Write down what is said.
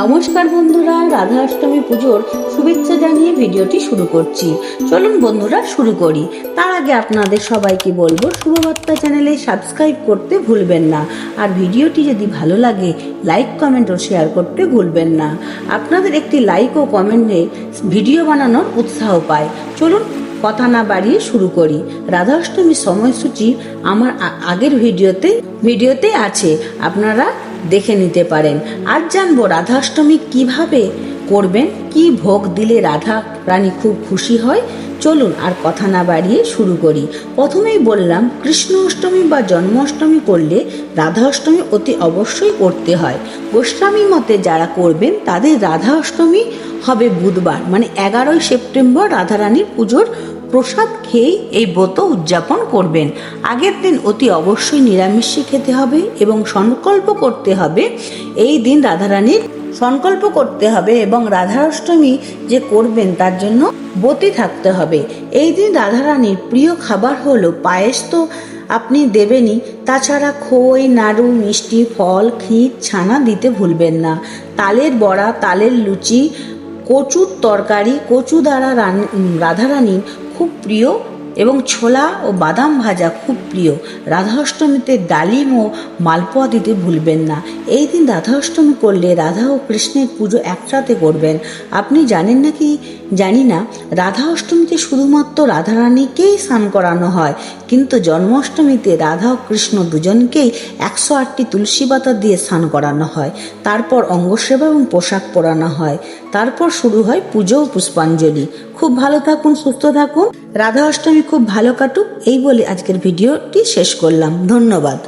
নমস্কার বন্ধুরা, রাধা অষ্টমী পুজোর শুভেচ্ছা জানিয়ে ভিডিওটি শুরু করছি। চলুন বন্ধুরা, শুরু করি। তার আগে আপনাদের সবাইকে বলব, শুভবার্তা চ্যানেলে সাবস্ক্রাইব করতে ভুলবেন না। আর ভিডিওটি যদি ভালো লাগে, লাইক, কমেন্ট ও শেয়ার করতে ভুলবেন না। আপনাদের একটি লাইক ও কমেন্টে ভিডিও বানানোর উৎসাহ পায়। চলুন কথা না বাড়িয়ে শুরু করি। রাধা অষ্টমীর সময়সূচি আমার আগের ভিডিওতে ভিডিওতে আছে। আপনারা দেখে নিতে পারেন। আজ জানব রাধাষ্টমী কীভাবে করবেন, কি ভোগ দিলে রাধা রানী খুব খুশি হয়। চলুন আর কথা না বাড়িয়ে শুরু করি। প্রথমেই বললাম, কৃষ্ণ অষ্টমী বা জন্মাষ্টমী করলে রাধা অষ্টমী অতি অবশ্যই করতে হয়। গোস্বামী মতে যারা করবেন, তাদের রাধা অষ্টমী হবে বুধবার মানে এগারোই সেপ্টেম্বর রাধারানীর পুজোর প্রসাদ খেয়েই এই ব্রত উদযাপন করবেন। আগের দিন অতি অবশ্যই নিরামিষই খেতে হবে এবং সংকল্প করতে হবে। এই দিন রাধারানীর সংকল্প করতে হবে এবং রাধাষ্টমী যে করবেন তার জন্য বতি থাকতে হবে। এই দিন রাধারানীর প্রিয় খাবার হলো পায়েস তো আপনি দেবেনই। তাছাড়া খই, নাড়ু, মিষ্টি, ফল, ক্ষীর, ছানা দিতে ভুলবেন না। তালের বড়া, তালের লুচি, কচুর তরকারি, কচু দ্বারা রান- রাধারানীর খুব প্রিয় এবং ছোলা ও বাদাম ভাজা খুব প্রিয়। রাধা অষ্টমীতে ডালিম ও মালপোয়া দিতে ভুলবেন না। এই দিন রাধা অষ্টমী করলে রাধা ও কৃষ্ণের পুজো একসাথে করবেন। আপনি জানেন নাকি? জানি না। রাধা অষ্টমীতে শুধুমাত্র রাধারানীকেই স্নান করানো হয়। কিন্তু জন্মাষ্টমীতে রাধা ও কৃষ্ণ দুজনকেই একশো আটটি তুলসী পাতা দিয়ে স্নান করানো হয়। তারপর অঙ্গসেবা এবং পোশাক পরানো হয়। তারপর শুরু হয় পুজো ও পুষ্পাঞ্জলি। খুব ভালো থাকুন, সুস্থ থাকুন। রাধা অষ্টমী খুব ভালো কাটুক এই বলে আজকের ভিডিওটি শেষ করলাম। ধন্যবাদ।